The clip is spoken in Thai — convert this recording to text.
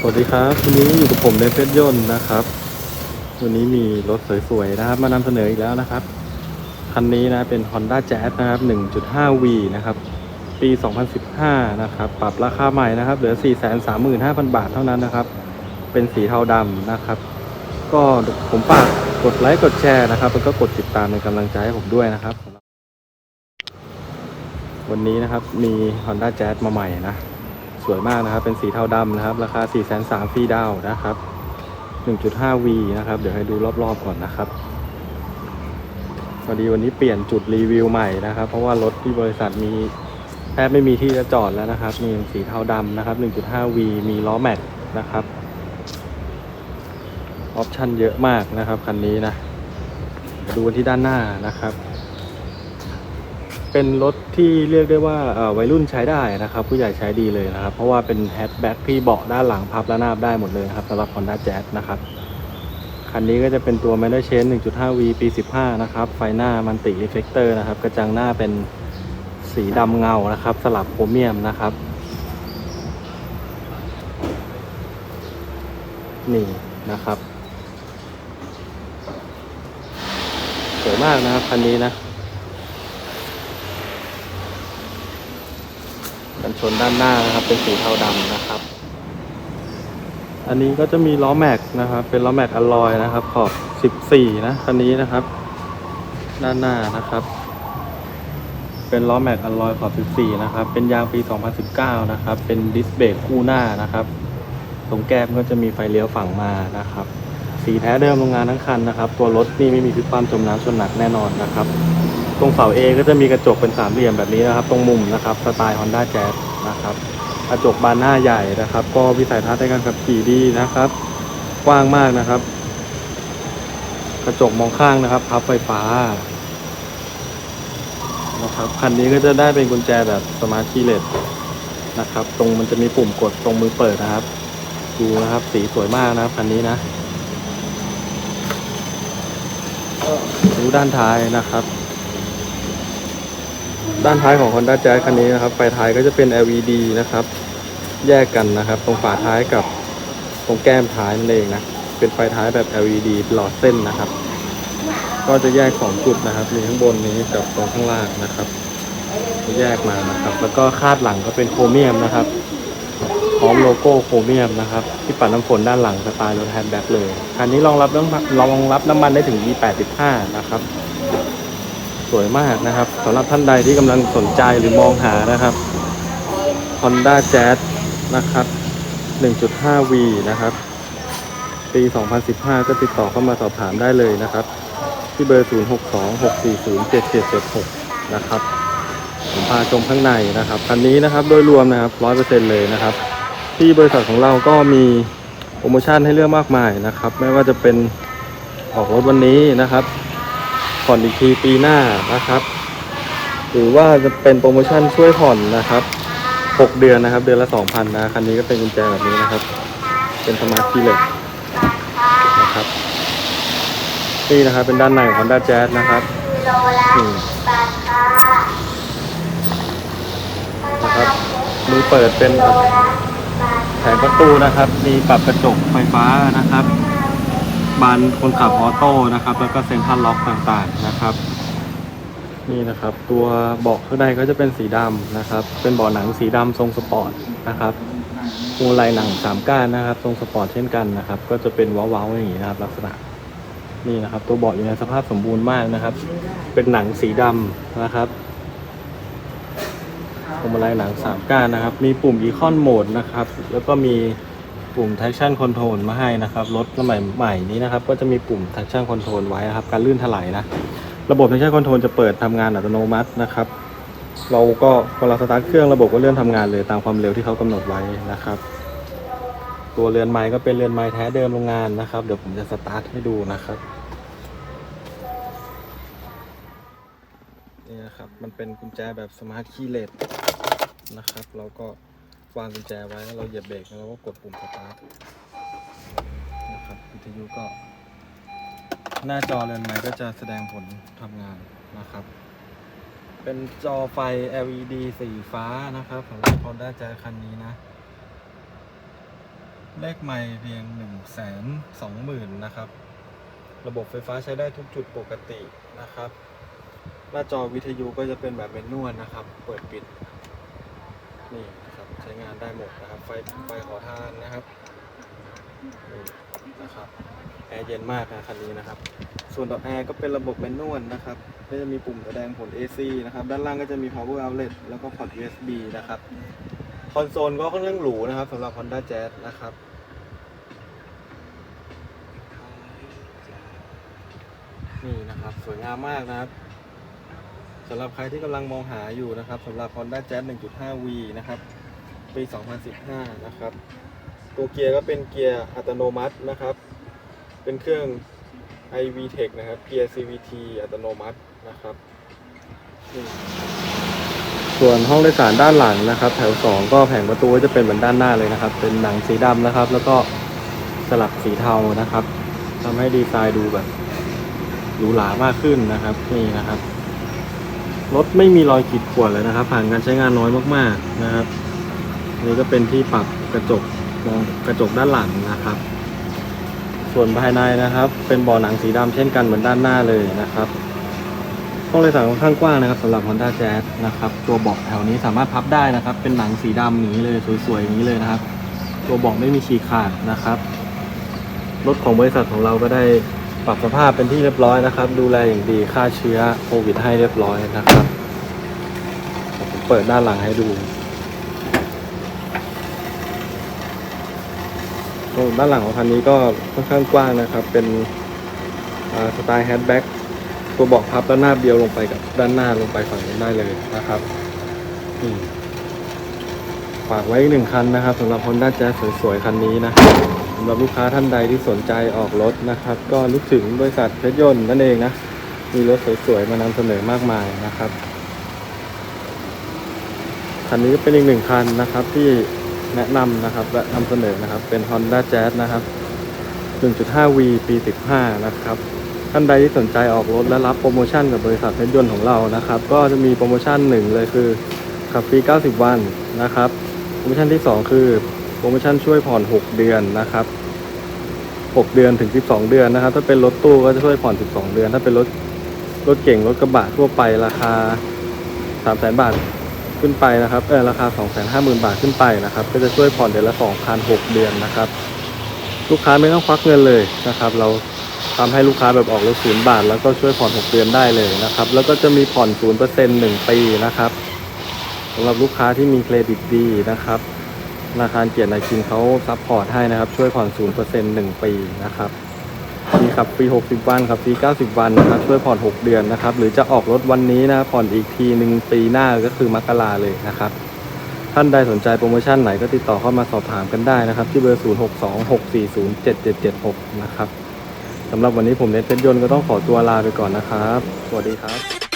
สวัสดีครับวันนี้อยู่กับผมในเพชรยนต์นะครับ วันนี้มีรถสวยๆนะครับ มานำเสนออีกแล้วนะครับ คันนี้นะเป็น Honda Jazz นะครับ 1.5V นะครับ ปี 2015 นะครับ ปรับราคาใหม่นะครับ เหลือ 435,000 บาทเท่านั้นนะครับ เป็นสีเทาดำนะครับ ก็ผมฝากกดไลค์กดแชร์นะครับแล้วก็กดติดตามเป็นกำลังใจให้ผมด้วยนะครับ วันนี้นะครับมี Honda Jazz มาใหม่นะ สวยมากนะครับ เป็นสีเทาดำนะครับ ราคา 4 3 0 0 0ฟรีดาวนะครับ 1.5V นะครับ เดี๋ยวให้ดูรอบๆก่อนนะครับพอดีวันนี้เปลี่ยนจุดรีวิวใหม่นะครับ เพราะว่ารถที่บริษัทมีแทบไม่มีที่จะจอดแล้วนะครับ มีสีเทาดำนะครับ 1.5V มีล้อแม็กนะครับ ออปชั่นเยอะมากนะครับคันนี้นะ ดูที่ด้านหน้านะครับ เป็นรถที่เรียกได้ว่าวัยรุ่นใช้ได้นะครับ ผู้ใหญ่ใช้ดีเลยนะครับ เพราะว่าเป็นแฮชแบ็กที่เบาะด้านหลังพับและหน้าบได้หมดเลยครับสำหรับ Honda Jazz นะครับ คันนี้ก็จะเป็นตัว m a n เชน 1.5V ปี 15 นะครับ ไฟหน้ามันติเอฟเฟกเตอร์นะครับ กระจังหน้าเป็นสีดำเงานะครับ สลับโครเมียมนะครับ นี่นะครับสวยมากนะครับคันนี้นะ กันชนด้านหน้านะครับ เป็นสีเทาดำนะครับ อันนี้ก็จะมีล้อแม็กนะครับ เป็นล้อแม็กอลลอยนะครับ ขอบ 14 นะคันนี้นะครับ ด้านหน้านะครับ เป็นล้อแม็กอลลอยขอบ 14 นะครับ เป็นยางปี 2019 นะครับ เป็นดิสเบรกคู่หน้านะครับ ตรงแก้มก็จะมีไฟเลี้ยวฝั่งมานะครับ สีแท้เดิมโรงงานทั้งคันนะครับ ตัวรถนี่ไม่มีพิษความจมน้ำชนหนักแน่นอนนะครับ ตรงเสา A ก็จะมีกระจกเป็นสามเหลี่ยมแบบนี้นะครับ ตรงมุมนะครับสไตล์ Honda Jazz นะครับกระจกบานหน้าใหญ่นะครับ ก็วิสัยทัศน์ในการขับขี่ดีนะครับ กว้างมากนะครับ กระจกมองข้างนะครับพับไฟฟ้านะครับคันนี้ก็จะได้เป็นกุญแจแบบสมาร์ทคีย์เลสนะครับ ตรงมันจะมีปุ่มกดตรงมือเปิดนะครับ ดูนะครับสีสวยมากนะครับคันนี้นะดูด้านท้ายนะครับ ด้านท้ายของ Honda Jazz คันนี้นะครับ ไฟท้ายก็จะเป็น LED นะครับ แยกกันนะครับ ตรงฝาท้ายกับตรงแก้มท้ายนั่นเองนะ เป็นไฟท้ายแบบ LED หลอดเส้นนะครับ ก็จะแยกสองจุดนะครับ มีข้างบนนี้กับตรงข้างล่างนะครับ แยกมานะครับ แล้วก็คาดหลังก็เป็นโครเมียมนะครับ พร้อมโลโก้โครเมียมนะครับ ที่ปัดน้ำฝนด้านหลังสไตล์รถแฮนด์แบ็กเลย คันนี้รองรับน้ำรองรับน้ำมันได้ถึง E85 นะครับ สวยมากนะครับสำหรับท่านใดที่กำลังสนใจหรือมองหานะครับ Honda Jazz นะครับ 1.5V นะครับ ปี 2015 ก็ติดต่อเข้ามาสอบถามได้เลยนะครับ ที่เบอร์ 0626407776 นะครับ ผมพาชมข้างในนะครับ คันนี้นะครับโดยรวมนะครับ 100%เลยนะครับ ที่บริษัทของเราก็มีโปรโมชั่นให้เลือกมากมายนะครับ ไม่ว่าจะเป็นออกรถวันนี้นะครับ ผ่อนอีกทีปีหน้านะครับ หรือว่าจะเป็นโปรโมชั่นช่วยผ่อนนะครับ 6 เดือนนะครับ เดือนละ2,000นะคันนี้ก็เป็นกุญแจแบบนี้นะครับ เป็นสมาร์ทคีย์เลยนะครับนี่นะครับเป็นด้านในของ Honda Jazz นะครับนี่นะครับมือเปิดเป็นแผงประตูนะครับ มีปรับกระจกไฟฟ้านะครับ บานคนขับออโต้นะครับ แล้วก็เซ็นทรัลล็อกต่างๆนะครับ นี่นะครับ ตัวเบาะข้างในก็จะเป็นสีดำนะครับ เป็นเบาะหนังสีดำทรงสปอร์ตนะครับวงมาลัยหนังสามก้านนะครับ ทรงสปอร์ตเช่นกันนะครับ ก็จะเป็นว้าๆอย่างนี้นะครับ ลักษณะนี่นะครับ ตัวเบาะอยู่ในสภาพสมบูรณ์มากนะครับ เป็นหนังสีดำนะครับพวงมาลัยหนังสามก้านนะครับ มีปุ่มอีคอนโหมดนะครับ แล้วก็มี ปุ่ม traction control มาให้นะครับ รถสมัยใหม่นี้นะครับ ก็จะมีปุ่ม traction control ไว้นะครับ การลื่นถลายนะ ระบบ traction control จะเปิดทำงานอัตโนมัตินะครับ เราก็พอเวลาสตาร์ทเครื่องระบบก็เลื่อนทำงานเลยตามความเร็วที่เขากำหนดไว้นะครับ ตัวเรือนไม้ก็เป็นเรือนไม้แท้เดิมโรงงานนะครับ เดี๋ยวผมจะสตาร์ทให้ดูนะครับนี่นะครับ มันเป็นกุญแจแบบสมาร์ทคีย์เลสนะครับเราก็ วางกุญแจไว้แล้วเราเหยียบเบรกแล้วเราก็กดปุ่มสตาร์ทนะครับวิทยุก็ หน้าจอเรือนไม้ก็จะแสดงผลทำงานนะครับ เป็นจอไฟ LED สีฟ้านะครับสำหรับ Honda Jazz คันนี้นะ เลขไม่เพียง1นึ่งแสนสองหมื่นนะครับ ระบบไฟฟ้าใช้ได้ทุกจุดปกตินะครับหน้าจอวิทยุก็จะเป็นแบบเป็นนวลนะครับ เปิดปิด นี่ นะครับ ใช้งานได้หมดนะครับ ไฟไฟขอทานนะครับนะครับแอร์เย็นมากนะคันนี้นะครับ ส่วนต่อแอร์ก็เป็นระบบเป็นนวลนะครับก็จะมีปุ่มแสดงผล AC นะครับ ด้านล่างก็จะมี power outlet แล้วก็พอร์ต USB นะครับ คอนโซลก็ค่อนข้างหรูนะครับสำหรับ Honda Jazz นะครับนี่นะครับสวยงามมากนะครับสำหรับใครที่กำลังมองหาอยู่นะครับสำหรับ Honda Jazz 1.5V นะครับ ปี 2015 นะครับ ตัวเกียร์ก็เป็นเกียร์อัตโนมัตินะครับ เป็นเครื่อง iV Tech นะครับ เกียร์ CVT อัตโนมัตินะครับ ส่วนห้องโดยสารด้านหลังนะครับ แถว 2 ก็แผงประตูก็จะเป็นเหมือนด้านหน้าเลยนะครับ เป็นหนังสีดำนะครับ แล้วก็สลักสีเทานะครับทำให้ดีไซน์ดูแบบหรูหรามากขึ้นนะครับนี่นะครับรถไม่มีรอยขีดข่วนเลยนะครับ ผ่านการใช้งานน้อยมากๆนะครับ นี่ก็เป็นที่ปรับกระจกมองกระจกด้านหลังนะครับ ส่วนภายในนะครับ เป็นเบ่อหนังสีดำเช่นกันเหมือนด้านหน้าเลยนะครับห้องโดยสารค่อนข้างกว้างนะครับสำหรับ Honda Jazz นะครับ ตัวเบาะแถวนี้สามารถพับได้นะครับ เป็นหนังสีดำอย่างนี้เลยสวยๆอย่างนี้เลยนะครับ ตัวเบาะไม่มีฉีกขาดนะครับรถของบริษัทของเราก็ได้ปรับสภาพเป็นที่เรียบร้อยนะครับ ดูแลอย่างดีฆ่าเชื้อโควิดให้เรียบร้อยนะครับผมเปิดด้านหลังให้ดูโอ้ ด้านหลังของคันนี้ก็ค่อนข้างกว้างนะครับ เป็นสไตล์แฮชแบ็กตัวเบาะพับด้านหน้าเบียวลงไปกับด้านหน้าลงไปฝั่งนี้ได้เลยนะครับฝากไว้อีกหนึ่งคันนะครับสำหรับ Honda Jazz สวยๆ คันนี้นะสำหรับลูกค้าท่านใดที่สนใจออกรถนะครับ ก็นึกถึงบริษัทเพชรยนต์นั่นเองนะ มีรถสวยๆ มานำเสนอมากมายนะครับ คันนี้ก็เป็นอีกหนึ่งคันนะครับที่ แนะนำนะครับและนำเสนอนะครับเป็น Honda Jazz นะครับ 1.5V ปี 15 นะครับท่านใดที่สนใจออกรถและรับโปรโมชั่นกับบริษัทเพชรยนต์ของเรานะครับ ก็จะมีโปรโมชั่นหนึ่งเลยคือขับฟรี 90 วันนะครับโปรโมชั่นที่ 2 คือโปรโมชั่นช่วยผ่อน 6 เดือนนะครับ 6 เดือนถึง 12 เดือนนะครับ ถ้าเป็นรถตู้ก็จะช่วยผ่อน 12 เดือน ถ้าเป็นรถรถเก่งรถกระบะทั่วไปราคา 300,000 บาท ขึ้นไปนะครับเออราคา 250,000 บาทขึ้นไปนะครับ ก็จะช่วยผ่อนเดือนละ2,006เดือนนะครับ ลูกค้าไม่ต้องควักเงินเลยนะครับ เราทำให้ลูกค้าแบบออกรถศูนย์บาท แล้วก็ช่วยผ่อน 6 เดือนได้เลยนะครับ แล้วก็จะมีผ่อน0% 1ปีนะครับสำหรับลูกค้าที่มีเครดิตดีนะครับธนาคารเกียรตินาคินเขาซัพพอร์ตให้นะครับ ช่วยผ่อน0% 1ปีนะครับ มีครับฟรี 60 วันครับฟรี 90 วันนะครับช่วยผ่อน 6 เดือนนะครับ หรือจะออกรถวันนี้นะผ่อนอีกทีหนึ่งปีหน้าก็คือมกราเลยนะครับ ท่านใดสนใจโปรโมชั่นไหนก็ติดต่อเข้ามาสอบถามกันได้นะครับ ที่เบอร์ 0626407776 นะครับสำหรับวันนี้ผมเนทเพชรยนต์ก็ต้องขอตัวลาไปก่อนนะครับ สวัสดีครับ